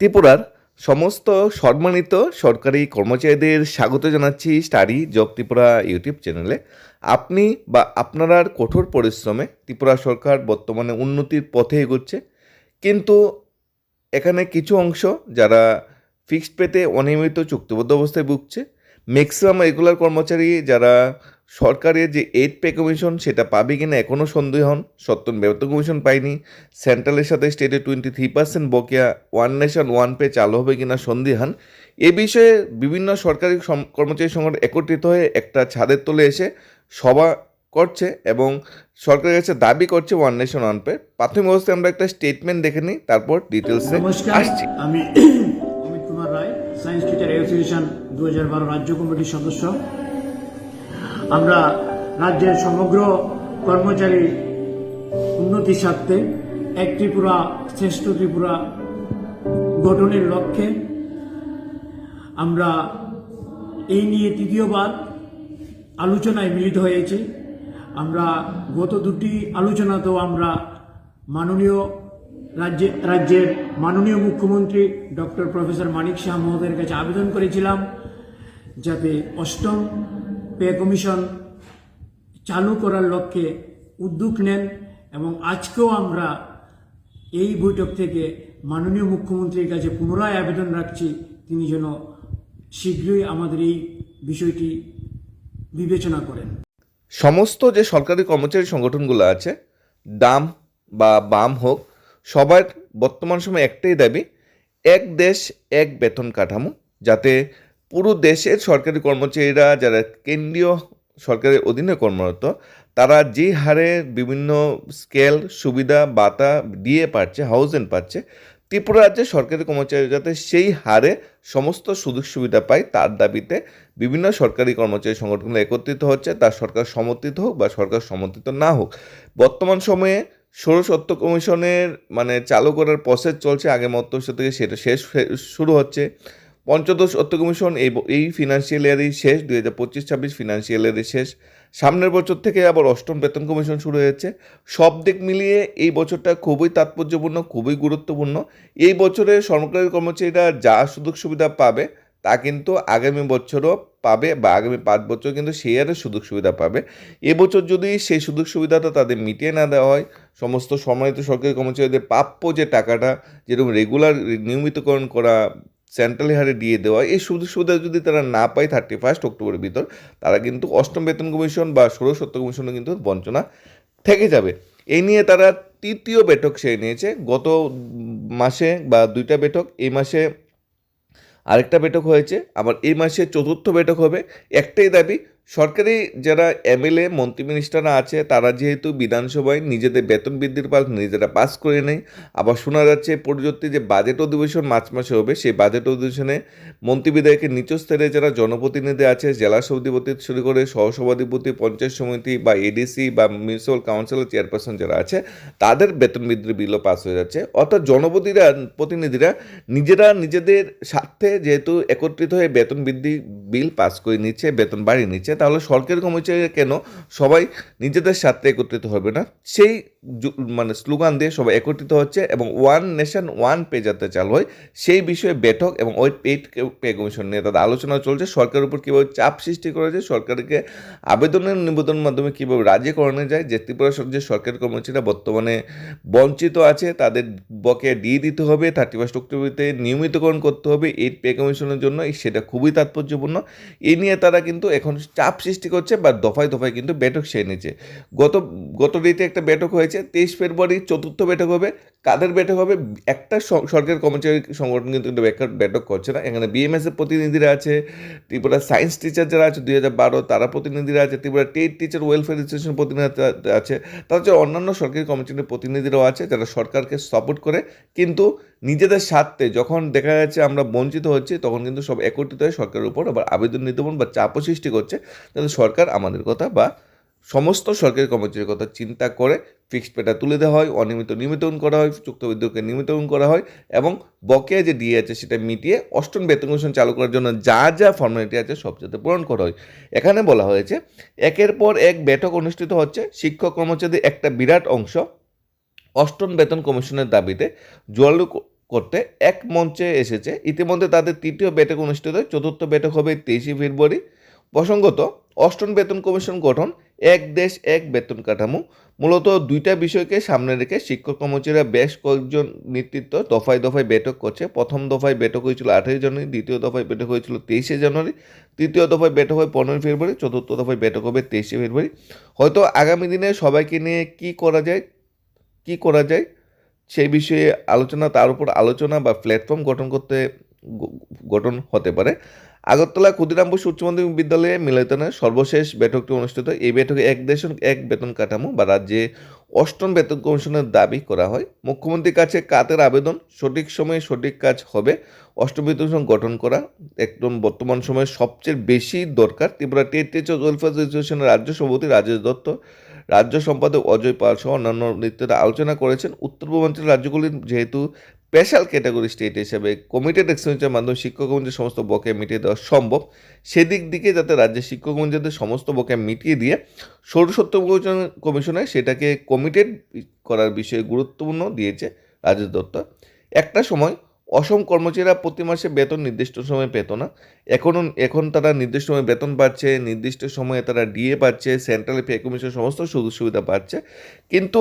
ত্রিপুরার সমস্ত সম্মানিত সরকারি কর্মচারীদের স্বাগত জানাচ্ছি স্টাডি জব ত্রিপুরা ইউটিউব চ্যানেলে। আপনি বা আপনার কঠোর পরিশ্রমে ত্রিপুরা সরকার বর্তমানে উন্নতির পথে এগোচ্ছে, কিন্তু এখানে কিছু অংশ যারা ফিক্সড পেতে অনিয়মিত চুক্তিবদ্ধ অবস্থায় ভুগছে ম্যাক্সিমাম রেগুলার কর্মচারী যারা সরকারের যে এইট পে কমিশন সেটা পাবে কিনা এখনও সন্দেহ হন। সত্তর বেতন কমিশন পায়নি। সেন্ট্রালের সাথে স্টেটে টোয়েন্টি থ্রি পার্সেন্ট বকেয়া ওয়ান নেশন ওয়ান পে চালু হবে কিনা সন্দেহান এ বিষয়ে বিভিন্ন সরকারি কর্মচারী সংগঠন একত্রিত হয়ে একটা ছাদের তলে এসে সভা করছে এবং সরকারের কাছে দাবি করছে ওয়ান নেশন ওয়ান পে। প্রাথমিক অবস্থায় আমরা একটা স্টেটমেন্ট দেখে নিই তারপর ডিটেলসে আসছি। আমি Amit Kumar Roy science teacher association দু হাজার বারো রাজ্য কমিটির সদস্য। আমরা রাজ্যের সমগ্র কর্মচারী উন্নতির স্বার্থে এক ত্রিপুরা, শ্রেষ্ঠ ত্রিপুরা গঠনের লক্ষ্যে আমরা এই নিয়ে তৃতীয়বার আলোচনায় মিলিত হয়েছি। আমরা গত দুটি আলোচনাতেও আমরা মাননীয় রাজ্যে, রাজ্যের মাননীয় মুখ্যমন্ত্রী ডক্টর প্রফেসর মানিক শাহ মহোদয়ের কাছে আবেদন করেছিলাম যাতে অষ্টম পে কমিশন চালু করার লক্ষ্যে উদ্যোগ নেন এবং আজকেও আমরা এই বৈঠক থেকে মাননীয় মুখ্যমন্ত্রীর কাছে পুনরায় আবেদন রাখছি। তিনি যেন শীঘ্রই আমাদের এই বিষয়টি বিবেচনা করেন। সমস্ত যে সরকারি কর্মচারী সংগঠনগুলো আছে, দাম বা বাম হোক, সবার বর্তমান সময় একটাই দাবি, এক দেশ, এক বেতন কাঠামো, যাতে পুরো দেশের সরকারি কর্মচারীরা, যারা কেন্দ্রীয় সরকারের অধীনে কর্মরত, তারা যে হারে বিভিন্ন স্কেল, সুবিধা, বাতা দিয়ে পাচ্ছে হাউজেন পাচ্ছে, ত্রিপুরা রাজ্যে সরকারি কর্মচারী যাতে সেই হারে সমস্ত সুযোগ সুবিধা পায়, তার দাবিতে বিভিন্ন সরকারি কর্মচারী সংগঠনগুলো একত্রিত হচ্ছে, তা সরকার সমর্থিত হোক বা সরকার সমর্থিত না হোক। বর্তমান সময়ে ষোড়শত্ব কমিশনের মানে চালু করার প্রসেস চলছে আগে মত থেকে সেটা শেষ শুরু হচ্ছে। পঞ্চদশ অর্থ কমিশন এই এই ফিনান্সিয়াল ইয়ারই শেষ, দুই হাজার পঁচিশ, ছাব্বিশ ফিনান্সিয়াল ইয়ারের শেষ। সামনের বছর থেকে আবার অষ্টম বেতন কমিশন শুরু হয়েছে। সব দিক মিলিয়ে এই বছরটা খুবই তাৎপর্যপূর্ণ, খুবই গুরুত্বপূর্ণ। এই বছরে সরকারি কর্মচারীরা যা সুযোগ সুবিধা পাবে, তা কিন্তু আগামী বছরও পাবে বা আগামী পাঁচ বছর কিন্তু সেই হারে সুযোগ সুবিধা পাবে। এবছর যদি সেই সুযোগ সুবিধাটা তাদের মিটিয়ে না দেওয়া হয়, সমস্ত সম্মানিত সরকারি কর্মচারীদের প্রাপ্য যে টাকাটা, যেরকম রেগুলার নিয়মিতকরণ করা সেন্ট্রাল হারে দিয়ে দেওয়া এই সুযোগ সুবিধা যদি তারা না পায় থার্টি ফার্স্ট অক্টোবরের ভিতর, তারা কিন্তু অষ্টম বেতন কমিশন বা ষোড়শ সত্য কমিশনও কিন্তু বঞ্চনা থেকে যাবে। এই নিয়ে তারা তৃতীয় বেঠক সে নিয়েছে। গত মাসে বা দুইটা বেঠক এই মাসে আরেকটা বেঠক হয়েছে। আবার এই মাসে চতুর্থ বেঠক হবে। একটাই দাবি সরকারি যারা এমএলএ, মন্ত্রী মিনিস্টাররা আছে, তারা যেহেতু বিধানসভায় নিজেদের বেতন বৃদ্ধির পাল নিজেরা পাস করে নেয়। আবার শোনা যাচ্ছে পরবর্তী যে বাজেট অধিবেশন মার্চ মাসে হবে, সেই বাজেট অধিবেশনে মন্ত্রী বিধায়কের নিচ স্তরে যারা জনপ্রতিনিধি আছে, জেলা সভাধিপতি শুরু করে সহসভাধিপতি, পঞ্চায়েত সমিতি বা এডিসি বা মিউনিসিপাল কাউন্সিলের চেয়ারপারসন যারা আছে, তাদের বেতন বৃদ্ধির বিলও পাস হয়ে যাচ্ছে। অর্থাৎ জনপ্রতিরা প্রতিনিধিরা নিজেরা নিজেদের স্বার্থে যেহেতু একত্রিত হয়ে বেতন বৃদ্ধি বিল পাস করে নিচ্ছে, বেতন বাড়িয়ে নিচ্ছে তাহলে সরকারি কর্মচারীরা কেন সবাই নিজেদের স্বার্থে একত্রিত হবে না? সেই মানে স্লোগান দিয়ে সবাই একত্রিত হচ্ছে এবং ওয়ান নেশন, ওয়ান পে যাতে চালু হয়, সেই বিষয়ে বেঠক এবং ওই পেড পে কমিশন নিয়ে তাদের আলোচনা চলছে। সরকারের উপর কীভাবে চাপ সৃষ্টি করা যায়, সরকারকে আবেদনের নিবেদনের মাধ্যমে কীভাবে রাজি করানো যায়, যে ত্রিপুরা যে সরকারি কর্মচারীরা বর্তমানে বঞ্চিত আছে, তাদের বকে দিয়ে দিতে হবে, থার্টি ফার্স্ট অক্টোবরতে নিয়মিতকরণ করতে হবে, এই পে কমিশনের জন্য সেটা খুবই তাৎপর্যপূর্ণ। এই নিয়ে তারা কিন্তু এখন চাপ সৃষ্টি করছে বা দফায় দফায় কিন্তু বৈঠক সে নিচ্ছে। গত গত রেটে একটা বৈঠক হয়েছে, তেইশ ফেব্রুয়ারি চতুর্থ বৈঠক হবে কাদের বৈঠক হবে? একটা সরকারি কর্মচারী সংগঠন কিন্তু বৈঠক করছে না। এখানে বিএমএস এর প্রতিনিধিরা আছে ত্রিপুরা সায়েন্স টিচার যারা আছে দুই হাজার বারো, তারা প্রতিনিধিরা আছে Tripura TET teacher welfare association প্রতিনিধি আছে। তাছাড়া অন্যান্য সরকারি কর্মচারীর প্রতিনিধিরাও আছে, যারা সরকারকে সাপোর্ট করে, কিন্তু নিজেদের স্বার্থে যখন দেখা যাচ্ছে আমরা বঞ্চিত হচ্ছি, তখন কিন্তু সব একত্রিত হয়ে সরকারের উপর আবার আবেদন নিবেদন বা চাপও সৃষ্টি করছে। যাতে সরকার আমাদের কথা বা সমস্ত সরকারি কর্মচারীর কথা চিন্তা করে ফিক্সড পেটা তুলে দেওয়া হয়, অনিয়মিত নিয়মিতকরণ করা হয় চুক্তিবদ্ধকে নিয়মিতকরণ করা হয় এবং বকেয়া যে দিয়ে আছে সেটা মিটিয়ে অষ্টম বেতন কমিশন চালু করার জন্য যা যা ফর্মালিটি আছে সব যাতে পূরণ করা হয়। এখানে বলা হয়েছে, একের পর এক বৈঠক অনুষ্ঠিত হচ্ছে, শিক্ষক কর্মচারীদের একটা বিরাট অংশ অষ্টম বেতন কমিশনের দাবিতে জোরালো করতে এক মঞ্চে এসেছে। ইতিমধ্যে তাদের তৃতীয় বেঠক অনুষ্ঠিত হয়, চতুর্থ বেঠক হবে তেইশে ফেব্রুয়ারি। প্রসঙ্গত, অষ্টম বেতন কমিশন গঠন এক দেশ, এক বেতন কাঠামো। মূলত দুইটা বিষয়কে সামনে রেখে শিক্ষক কর্মচারীরা বেশ কয়েকজন নেতৃত্ব দফায় দফায় বেঠক করছে। প্রথম দফায় বেঠক হয়েছিল আঠেরোই জানুয়ারি, দ্বিতীয় দফায় বেঠক হয়েছিল তেইশে জানুয়ারি, তৃতীয় দফায় বেঠক হয় পনেরোই ফেব্রুয়ারি, চতুর্থ দফায় বেঠক হবে তেইশে ফেব্রুয়ারি। হয়তো আগামী দিনে সবাইকে নিয়ে কি করা যায়, কি করা যায় সেই বিষয়ে আলোচনা, তার উপর আলোচনা বা প্ল্যাটফর্ম গঠন করতে গঠন হতে পারে। আগরতলা ক্ষুদিরাম বসু উচ্চ মাধ্যমিক বিদ্যালয়ে মিলনায়তনে সর্বশেষ বৈঠকটি অনুষ্ঠিত এই বৈঠকে এক দেশ এক বেতন কাঠামো বা রাজ্যে অষ্টম বেতন কমিশনের দাবি করা হয়। মুখ্যমন্ত্রীর কাছে কাতের আবেদন, সঠিক সময়ে সঠিক কাজ হবে, অষ্টম বেতন গঠন করা একদম বর্তমান সময়ে সবচেয়ে বেশি দরকার। ত্রিপুরা টেট টিচার্স ওয়েলফেয়ার অ্যাসোসিয়েশনের রাজ্য সভাপতি রাজেশ দত্ত, রাজ্য সম্পাদক অজয় পাল সহ অন্যান্য নেতৃত্বে আলোচনা করেছেন। উত্তর পূর্বাঞ্চলের রাজ্যগুলির যেহেতু স্পেশাল ক্যাটাগরি স্টেট হিসেবে কমিটেড এক্সপেন্সের মাধ্যমে শিক্ষক কর্মীদের সমস্ত বকেয়া মিটিয়ে দেওয়া সম্ভব। সেদিক দিকে যাতে রাজ্যের শিক্ষক কর্মীদের সমস্ত বকেয়া মিটিয়ে দিয়ে সৌরসত্য কমিশনে সেটাকে কমিটেড করার বিষয়ে গুরুত্বপূর্ণ দিয়েছে রাজেশ দত্ত একটা সময় অসম কর্মচারীরা প্রতি মাসে বেতন নির্দিষ্ট সময়ে পেত না। এখন এখন তারা নির্দিষ্ট সময়ে বেতন পাচ্ছে, নির্দিষ্ট সময়ে তারা ডিএ পাচ্ছে সেন্ট্রাল পে কমিশন সমস্ত সুযোগ সুবিধা পাচ্ছে। কিন্তু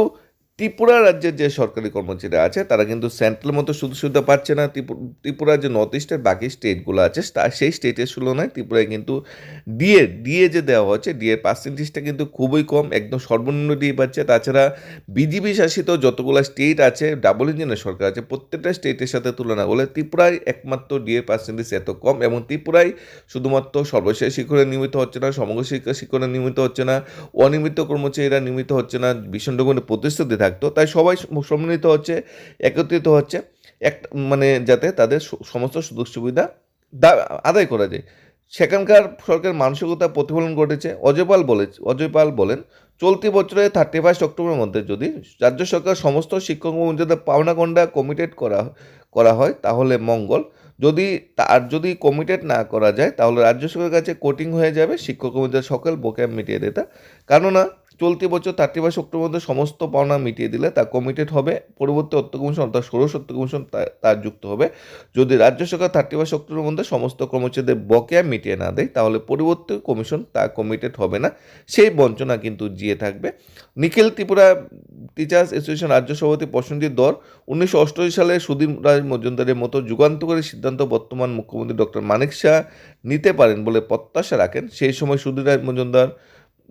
ত্রিপুরা রাজ্যের যে সরকারি কর্মচারীরা আছে, তারা কিন্তু সেন্ট্রাল মতো সুযোগ সুবিধা পাচ্ছে না। ত্রিপু- ত্রিপুরা যে নর্থ ইস্টের বাকি স্টেটগুলো আছে, তা- সেই স্টেটের তুলনায় ত্রিপুরায় কিন্তু ডিএ ডিএ যে দেওয়া হচ্ছে ডিএ পার্সেন্টেজটা কিন্তু খুবই কম, একদম সর্বনিম্ন ডিএ পাচ্ছে। তাছাড়া বিজেপি শাসিত যতগুলো স্টেট আছে ডাবল ইঞ্জিনের সরকার আছে, প্রত্যেকটা স্টেটের সাথে তুলনা করলে ত্রিপুরায় একমাত্র ডিএ পার্সেন্টেজ এত কম এবং ত্রিপুরায় শুধুমাত্র সর্বশেষ শিক্ষরে নিয়মিত হচ্ছে না, সমগ্র শিক্ষা শিক্ষরে নিয়মিত হচ্ছে না অনিয়মিত কর্মচারীরা নিয়মিত হচ্ছে না, ভীষণ রকমের প্রতিশ্রুতি থাকতো। তাই সবাই সম্মিলিত হচ্ছে, একত্রিত হচ্ছে, এক মানে যাতে তাদের সমস্ত সুযোগ সুবিধা আদায় করা যায়। সেখানকার সরকার মানসিকতা প্রতিফলন ঘটেছে। অজয়পাল বলে, অজয়পাল বলেন, চলতি বছরে থার্টি ফার্স্ট অক্টোবরের মধ্যে যদি রাজ্য সরকার সমস্ত শিক্ষক কর্মচারীদের পাওনা গন্ডা কমিটেড করা করা হয়, তাহলে মঙ্গল। যদি তার যদি কমিটেড না করা যায়, তাহলে রাজ্য সরকারের কাছে কোটিং হয়ে যাবে, শিক্ষক কর্মচারীদের সকল বকেয়া মিটিয়ে দিতে। কেননা চলতি বছর থার্টি ফার্স্ট অক্টোবর মধ্যে সমস্ত পাওনা মিটিয়ে দিলে তা কমিটেড হবে। পরবর্তী অর্থ কমিশন অর্থাৎ ষোড়শ অর্থ কমিশন তার যুক্ত হবে। যদি রাজ্য সরকার থার্টি ফার্স্ট অক্টোবরের মধ্যে সমস্ত কর্মচারীদের বকেয়া মিটিয়ে না দেয়, তাহলে পরবর্তী কমিশন তা কমিটেড হবে না। সেই বঞ্চনা কিন্তু জিয়ে থাকবে। নিখিল ত্রিপুরা টিচার্স অ্যাসোসিয়েশন রাজ্য সভাপতি প্রসেনজিৎ দর উনিশশো অষ্টআশি সালে সুধীর রাজ মজুমদারের মতো যুগান্তকারী সিদ্ধান্ত বর্তমান মুখ্যমন্ত্রী ডক্টর মানিক শাহ নিতে পারেন বলে প্রত্যাশা রাখেন। সেই সময় সুধীর রাজ মজুমদার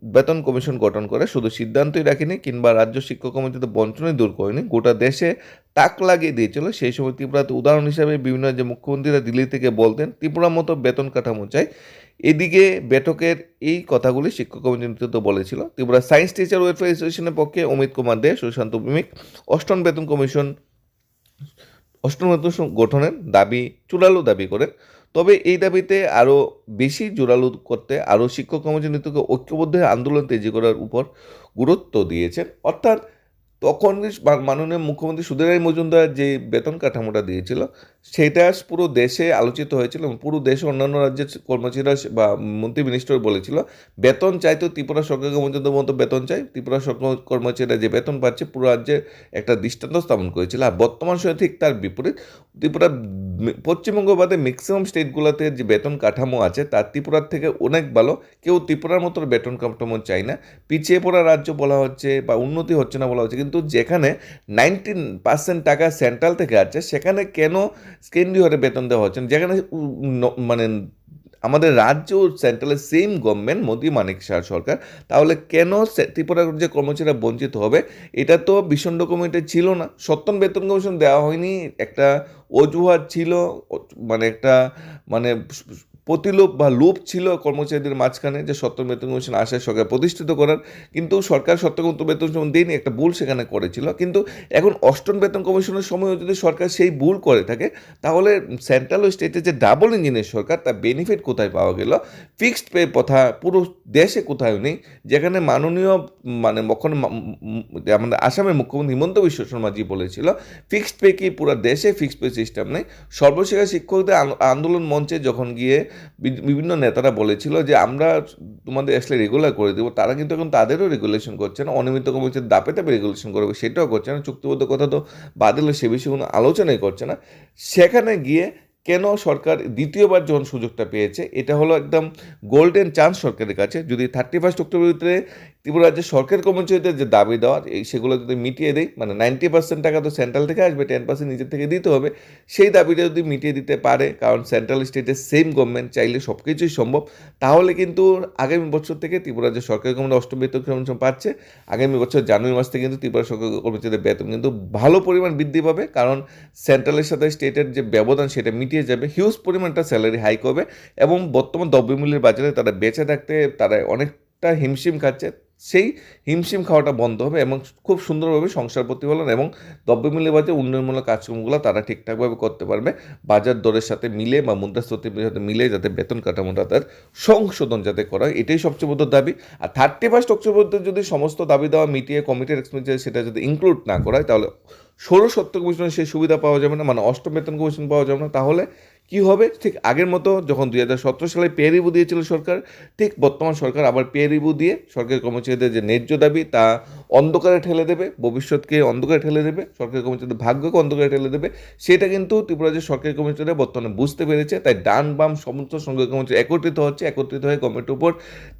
বেতন কমিশন গঠন করে, শুধু সিদ্ধান্তই রাখেনি কিংবা রাজ্য শিক্ষক কমিটিতে বঞ্চনাই দূর করেনি, গোটা দেশে তাক লাগিয়ে দিয়েছিল। সেই সময় ত্রিপুরাতে উদাহরণ হিসাবে বিভিন্ন যে মুখ্যমন্ত্রীরা দিল্লি থেকে বলতেন, ত্রিপুরার মতো বেতন কাঠামো চাই। এদিকে বেঠকের এই কথাগুলি শিক্ষক কমিটির নেতৃত্ব বলেছিল। ত্রিপুরা সায়েন্স টিচার ওয়েলফেয়ার অ্যাসোসিয়েশনের পক্ষে অমিত কুমার দে, সুশান্ত ভৌমিক, অষ্টম বেতন কমিশন, অষ্টম বেতন গঠনের দাবি চূড়ালো দাবি করেন। তবে এই দাবিতে আরও বেশি জোরালো করতে আরও শিক্ষক কর্মচারী নেতৃত্বকে ঐক্যবদ্ধ আন্দোলন তেজি করার উপর গুরুত্ব দিয়েছেন। অর্থাৎ তখন মাননীয় মুখ্যমন্ত্রী সুদেরাই মজুমদার যে বেতন কাঠামোটা দিয়েছিল সেটা পুরো দেশে আলোচিত হয়েছিল এবং পুরো দেশে অন্যান্য রাজ্যের কর্মচারীরা বা মন্ত্রী মিনিস্টার বলেছিল, বেতন চাই তো ত্রিপুরা সরকার কর্মচারীদের মতো বেতন চাই। ত্রিপুরা সরকার কর্মচারীরা যে বেতন পাচ্ছে, পুরো রাজ্যে একটা দৃষ্টান্ত স্থাপন করেছিল। আর বর্তমান সময়ে ঠিক তার বিপরীত, ত্রিপুরা পশ্চিমবঙ্গ বাদে ম্যাক্সিমাম স্টেটগুলোতে যে বেতন কাঠামো আছে তার ত্রিপুরার থেকে অনেক ভালো। কেউ ত্রিপুরার মতো বেতন কাঠামো চাই না। পিছিয়ে পড়া রাজ্য বলা হচ্ছে বা উন্নতি হচ্ছে না বলা হচ্ছে। কিন্তু যেখানে নাইনটিন পার্সেন্ট টাকা সেন্ট্রাল থেকে আছে সেখানে কেন কেন্দ্রীয় হারে বেতন দেওয়া হচ্ছে না? যেখানে মানে আমাদের রাজ্য ও সেন্ট্রালের সেম গভর্নমেন্ট মোদী, মানিক শাহ সরকার, তাহলে কেন ত্রিপুরার যে কর্মচারীরা বঞ্চিত হবে, এটা তো ভীষণ ডকুমেন্টে ছিল না সত্তম বেতন কমিশন দেওয়া হয়নি, একটা অজুহাত ছিল মানে একটা মানে প্রতিলোপ বা লোভ ছিল কর্মচারীদের মাঝখানে যে সত্তর বেতন কমিশন আশায় সরকার প্রতিষ্ঠিত করার, কিন্তু সরকার সত্তর বেতন কমিশন দেয়নি, একটা ভুল সেখানে করেছিল। কিন্তু এখন অষ্টম বেতন কমিশনের সময়ও যদি সরকার সেই ভুল করে থাকে, তাহলে সেন্ট্রাল ও স্টেটে যে ডাবল ইঞ্জিনের সরকার, তার বেনিফিট কোথায় পাওয়া গেল? ফিক্সড পে কথা পুরো দেশে কোথায় নেই, যেখানে মাননীয় মানে এখন আমাদের আসামের মুখ্যমন্ত্রী হিমন্ত বিশ্ব শর্মাজি বলেছিল, ফিক্সড পে কি পুরো দেশে ফিক্সড পে সিস্টেম নেই? সর্বশেষ শিক্ষকদের আন্দোলন মঞ্চে যখন গিয়ে বিভিন্ন নেতারা বলেছিল যে আমরা তোমাদের আসলে রেগুলার করে দেবো। তারা কিন্তু এখন তাদেরও রেগুলেশন করছে না। অনিয়মিত বলছে দাপে দাপে রেগুলেশন করবে সেটাও করছে না। চুক্তিবদ্ধ কথা তো বাতিল সে বিষয়ে কোনো আলোচনাই করছে না। সেখানে গিয়ে কেন সরকার দ্বিতীয়বার যখন সুযোগটা পেয়েছে, এটা হলো একদম গোল্ডেন চান্স সরকারের কাছে। যদি থার্টি ফার্স্ট অক্টোবর ভিতরে ত্রিপুরা রাজ্যের সরকার কর্মচারীদের যে দাবি দেওয়ার এই সেগুলো যদি মিটিয়ে দেয় মানে নাইনটি পার্সেন্ট টাকা তো সেন্ট্রাল থেকে আসবে টেন পার্সেন্ট নিজের থেকে দিতে হবে, সেই দাবিটা যদি মিটিয়ে দিতে পারে, কারণ সেন্ট্রাল স্টেটের সেম গভর্নমেন্ট চাইলে সব কিছুই সম্ভব, তাহলে কিন্তু আগামী বছর থেকে ত্রিপুরা রাজ্যের সরকারি কর্মচারী অষ্টম বেতন কমিশন পাচ্ছে, আগামী বছর জানুয়ারি মাস থেকে কিন্তু ত্রিপুরা সরকারি কর্মচারীদের বেতন কিন্তু ভালো পরিমাণ বৃদ্ধি পাবে, কারণ সেন্ট্রালের সাথে স্টেটের যে ব্যবধান সেটা মিটিয়ে যাবে হিউজ পরিমাণটা স্যালারি হাইক হবে, এবং বর্তমান দ্রব্যমূল্যের বাজারে তারা বেঁচে থাকতে, তারা অনেকটা হিমশিম খাচ্ছে সেই হিমশিম খাওয়াটা বন্ধ হবে এবং খুব সুন্দরভাবে সংসার প্রতিফলন এবং দ্রব্যমূল্যের বাজারে উন্নয়নমূলক কাজকর্মগুলো তারা ঠিকঠাকভাবে করতে পারবে। বাজার দরের সাথে মিলে বা মুদ্রাস্ফীতির সাথে মিলে যাতে বেতন কাঠামোটা তার সংশোধন যাতে করা হয়, এটাই সবচেয়ে বড় দাবি। আর থার্টি ফার্স্ট অক্টোবর যদি সমস্ত দাবি দেওয়া মিটিয়ে কমিটির এক্সপেন্ডিচার সেটা যদি ইনক্লুড না করা হয়, তাহলে ষোলো সত্য কমিশনের সেই সুবিধা পাওয়া যাবে না মানে অষ্টম বেতন কমিশন পাওয়া যাবে না। তাহলে কি হবে? ঠিক আগের মতো যখন দুই হাজার সতেরো সালে পেয়ারিবু দিয়েছিল সরকার, ঠিক বর্তমান সরকার আবার পেয়ারিবু দিয়ে সরকারি কর্মচারীদের যে ন্যায্য দাবি তা অন্ধকারে ঠেলে দেবে, ভবিষ্যৎকে অন্ধকারে ঠেলে দেবে, সরকারি কর্মচারীদের ভাগ্যকে অন্ধকারে ঠেলে দেবে। সেটা কিন্তু ত্রিপুরা রাজ্যের সরকারি কর্মচারীরা বর্তমানে বুঝতে পেরেছে, তাই ডান বাম সমস্ত সরকারি কর্মচারী একত্রিত হচ্ছে, একত্রিত হয়ে গভর্নমেন্টের উপর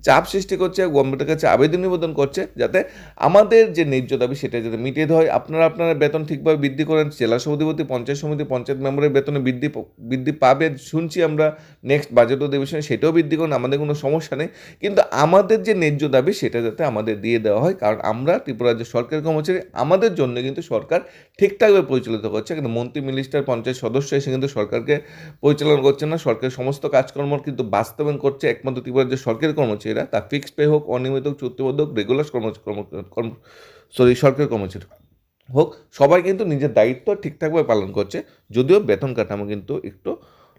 চাপ সৃষ্টি করছে গভর্নমেন্টের কাছে আবেদন নিবেদন করছে, যাতে আমাদের যে ন্যায্য দাবি সেটা যাতে মিটিয়ে হয়। আপনারা আপনারা বেতন ঠিকভাবে বৃদ্ধি করেন, জেলা সভাধিপতি, পঞ্চায়েত সমিতি, পঞ্চায়েত মেম্বারের বেতনে বৃদ্ধি বৃদ্ধি পাবে, শুনছি আমরা নেক্সট বাজেট অধিবেশনে সেটাও বৃদ্ধি করুন, আমাদের কোনো সমস্যা নেই। কিন্তু আমাদের যে ন্যায্য দাবি সেটা যাতে আমাদের দিয়ে দেওয়া হয়, কারণ আমরা ত্রিপুরা রাজ্যের সরকারি কর্মচারী, আমাদের জন্য কিন্তু সরকার ঠিকঠাকভাবে পরিচালিত করছে। কিন্তু মন্ত্রী, মিনিস্টার, পঞ্চায়েত সদস্য এসে কিন্তু সরকারকে পরিচালনা করছে না। সরকারের সমস্ত কাজকর্ম কিন্তু বাস্তবায়ন করছে একমাত্র ত্রিপুরা রাজ্যের সরকারি কর্মচারীরা। তা ফিক্সড পে হোক, অনিয়মিত হোক, চুক্তিবদ্ধ হোক রেগুলার কর্ম সরি সরকারি কর্মচারী হোক, সবাই কিন্তু নিজের দায়িত্ব ঠিকঠাকভাবে পালন করছে। যদিও বেতন কাঠামো কিন্তু একটু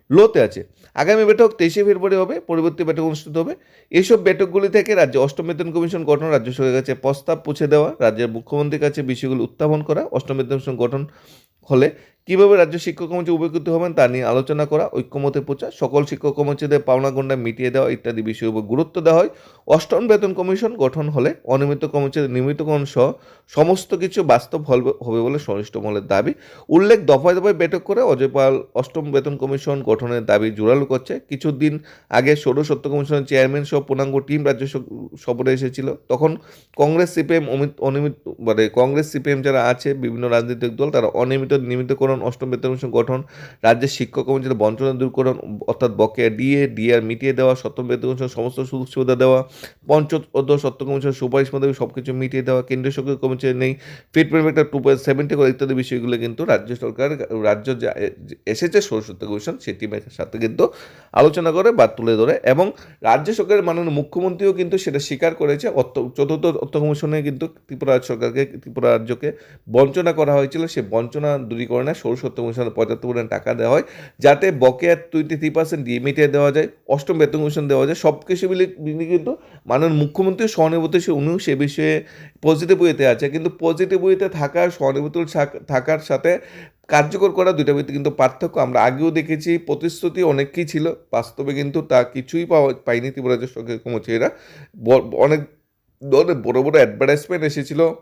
লোতে আছে। আগামী বৈঠক তেইশে ফেব্রুয়ারি হবে, পরবর্তী বৈঠক অনুষ্ঠিত হবে। এইসব বৈঠকগুলি থেকে রাজ্যে অষ্টম বেতন কমিশন গঠন, রাজ্য সরকারের কাছে প্রস্তাব পৌঁছে দেওয়া, রাজ্যের মুখ্যমন্ত্রীর কাছে বিষয়গুলো উত্থাপন করা, অষ্টম বেতন কমিশন গঠন হলে কীভাবে রাজ্য শিক্ষক কর্মচারী উপকৃত হবেন তা নিয়ে আলোচনা করা, ঐক্যমতে পৌঁছা সকল শিক্ষক কর্মচারীদের পাওনা গণ্ডা মিটিয়ে দেওয়া ইত্যাদি বিষয়ের উপর গুরুত্ব দেওয়া হয়। অষ্টম বেতন কমিশন গঠন হলে অনিয়মিত কর্মচারী নিয়মিতকরণ সহ সমস্ত কিছু বাস্তব হবে বলে সংশ্লিষ্ট মহলের দাবি। উল্লেখ, দফায় দফায় বৈঠক করে অজয় পাল অষ্টম বেতন কমিশন গঠনের দাবি জোরালো করছে। কিছুদিন আগে ষোড়শ সত্য কমিশনের চেয়ারম্যান সহ পূর্ণাঙ্গ টিম রাজ্য সফরে এসেছিল। তখন কংগ্রেস, সিপিএম, অমিত, অনিয়মিত মানে কংগ্রেস, সিপিএম যারা আছে, বিভিন্ন রাজনৈতিক দল, তারা অনিয়মিত নিয়মিতকরণ অষ্টম বেতন কমিশন গঠন, রাজ্যের শিক্ষক কর্মচারী বঞ্চনা দূরকরণ অর্থাৎ বকেয়া ডিএ ডিআর মিটিয়ে দেওয়া, সপ্তম বেতন কমিশন সমস্ত সুযোগ সুবিধা দেওয়া পঞ্চদশ সত্য কমিশন সুপারিশ মধ্যে সব কিছু মিটিয়ে দেওয়া, কেন্দ্রীয় সরকারি কর্মচারী নেই, fitment two point seventy করে ইত্যাদি বিষয়গুলো কিন্তু রাজ্য সরকার, রাজ্য যা এসেছে সরস্বতী কমিশন টিমের সাথে কিন্তু আলোচনা করে বা তুলে ধরে এবং রাজ্য সরকারের মাননীয় মুখ্যমন্ত্রীও কিন্তু সেটা স্বীকার করেছে, অর্থ, চতুর্থ অর্থ কমিশনে কিন্তু ত্রিপুরা সরকারকে, ত্রিপুরা রাজ্যকে বঞ্চনা করা হয়েছিল, সে বঞ্চনা দূরীকরণে সরস্বতী কমিশনে পঁচাত্তর পরিমাণ টাকা দেওয়া হয়, যাতে বকেয়া টোয়েন্টি থ্রি পার্সেন্ট দিয়ে মিটিয়ে দেওয়া যায়, অষ্টম বেতন কমিশন দেওয়া যায় সব কিছু মিলে কিন্তু মাননীয় মুখ্যমন্ত্রী সহানুভূতিশীল উনিও সে বিষয়ে পজিটিভ ওয়েতে আছে। কিন্তু পজিটিভ ওয়েতে থাকার সহানুভূতি থাকার সাথে কার্যকর করা দুইটা ভিত্তি কিন্তু পার্থক্য। আমরা আগেও দেখেছি, প্রতিশ্রুতি অনেকই ছিল, বাস্তবে কিন্তু তা কিছুই পাওয়া পাইনি ত্রিপুরা সরকারি কর্মচারীরা। ব- অনেক ধরনের বড় বড় অ্যাডভার্টাইজমেন্ট এসেছিল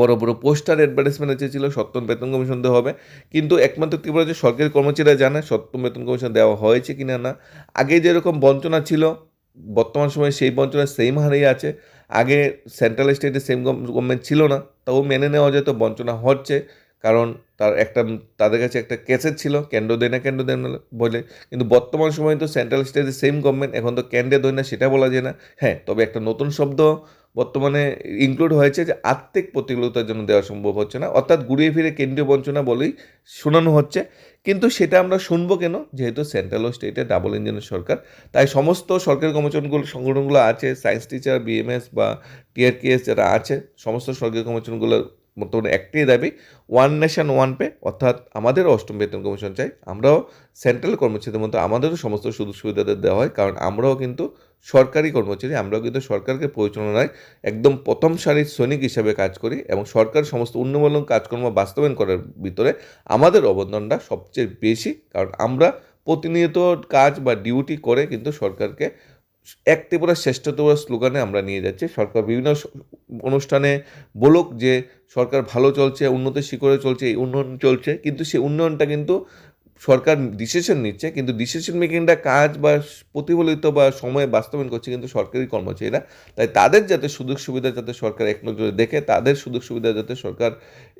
বড় বড় পোস্টার অ্যাডভার্টাইজমেন্ট এসেছিল সপ্তম বেতন কমিশন দেওয়া হবে। কিন্তু একমাত্র ত্রিপুরা রাজ্যের সরকারি কর্মচারীরা জানে সপ্তম বেতন কমিশন দেওয়া হয়েছে কিনা না। আগে যেরকম বঞ্চনা ছিল, বর্তমান সময়ে সেই বঞ্চনা সেম হারেই আছে। আগে সেন্ট্রাল স্টেটে সেম গভর্নমেন্ট ছিল না, তাও মেনে নেওয়া যেত বঞ্চনা হচ্ছে। কারণ তার একটা, তাদের কাছে একটা ক্যাসেট ছিল, কেন্দ্র দেয় না, কেন্দ্র দেয় না বলে। কিন্তু বর্তমান সময়ে তো সেন্ট্রাল স্টেটে সেম গভর্নমেন্ট এখন তো কেন্দ্রে দেয় না, সেটা বলা যায় না। হ্যাঁ তবে একটা নতুন শব্দ বর্তমানে ইনক্লুড হয়েছে যে আর্থিক প্রতিকূলতার জন্য দেওয়া সম্ভব হচ্ছে না। অর্থাৎ ঘুরিয়ে ফিরে কেন্দ্রীয় বঞ্চনা বলেই শোনানো হচ্ছে। কিন্তু সেটা আমরা শুনব কেন? যেহেতু সেন্ট্রাল ও স্টেটে ডাবল ইঞ্জিনের সরকার। তাই সমস্ত সরকারি কর্মচারীগুলো, সংগঠনগুলো আছে সায়েন্স টিচার বিএমএস বা টিআরকেএস যারা আছে, সমস্ত সরকারি কর্মচারীগুলোর বর্তমানে একটাই দাবি ওয়ান নেশন ওয়ান পে অর্থাৎ আমাদেরও অষ্টম বেতন কমিশন চাই। আমরাও সেন্ট্রাল কর্মচারীদের মতো আমাদেরও সমস্ত সুযোগ সুবিধাদের দেওয়া হয়। কারণ আমরাও কিন্তু সরকারি কর্মচারী, আমরাও কিন্তু সরকারকে পরিচালনায় একদম প্রথম সারির সৈনিক হিসাবে কাজ করি এবং সরকার সমস্ত উন্নয়নমূলক কাজকর্ম বাস্তবায়ন করার ভিতরে আমাদের অবদানটা সবচেয়ে বেশি। কারণ আমরা প্রতিনিয়ত কাজ বা ডিউটি করে কিন্তু সরকারকে এক ত্রিপুরা শ্রেষ্ঠ ত্রিপুরা স্লোগানে আমরা নিয়ে যাচ্ছি। সরকার বিভিন্ন অনুষ্ঠানে বলুক যে সরকার ভালো চলছে, উন্নতির শিখরে চলছে, এই উন্নয়ন চলছে, কিন্তু সেই উন্নয়নটা কিন্তু সরকার ডিসিশন নিচ্ছে, কিন্তু ডিসিশন মেকিংটা কাজ বা প্রতিফলিত বা সময়ে বাস্তবায়ন করছে কিন্তু সরকারি কর্মচারীরা। তাই তাদের যাতে সুযোগ সুবিধা যাতে সরকার এক নজরে দেখে, তাদের সুযোগ সুবিধা যাতে সরকার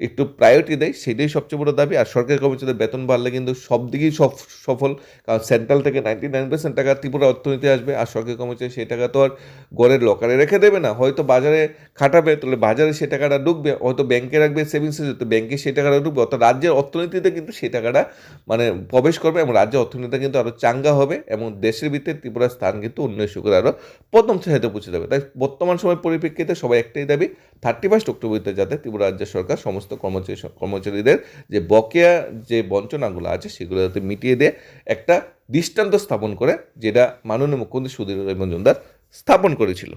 একটু প্রায়োরিটি দেয়, সেটাই সবচেয়ে বড় দাবি। আর সরকারি কর্মচারীদের বেতন বাড়লে কিন্তু সব দিকেই সফ, সফল। কারণ সেন্ট্রাল থেকে নাইনটি নাইন পার্সেন্ট টাকা ত্রিপুরা অর্থনীতি আসবে, আর সরকারি কর্মচারী সেই টাকা তো আর গড়ের লকারে রেখে দেবে না। হয়তো বাজারে খাটাবে, তাহলে বাজারে সেই টাকাটা ঢুকবে, হয়তো ব্যাংকে রাখবে সেভিংসে তো ব্যাংকে সেই টাকাটা ঢুকবে, অর্থাৎ রাজ্যের অর্থনীতিতে কিন্তু সেই টাকাটা মানে প্রবেশ করবে এবং রাজ্যের অর্থনীতিটা কিন্তু আরও চাঙ্গা হবে এবং দেশের ভিতরে ত্রিপুরার স্থান কিন্তু উন্নয়ন শিখরে আরও প্রথম শ্রেণীতে পৌঁছে যাবে। তাই বর্তমান সময় পরিপ্রেক্ষিতে সবাই একটাই দাবি থার্টি ফার্স্ট অক্টোবরতে যাতে ত্রিপুরা রাজ্য সরকার সমস্ত কর্মচারী কর্মচারীদের যে বকেয়া যে বঞ্চনাগুলো আছে সেগুলো যাতে মিটিয়ে দিয়ে একটা দৃষ্টান্ত স্থাপন করে, যেটা মাননীয় মুখ্যমন্ত্রী সুধীর মজুমদার স্থাপন করেছিল।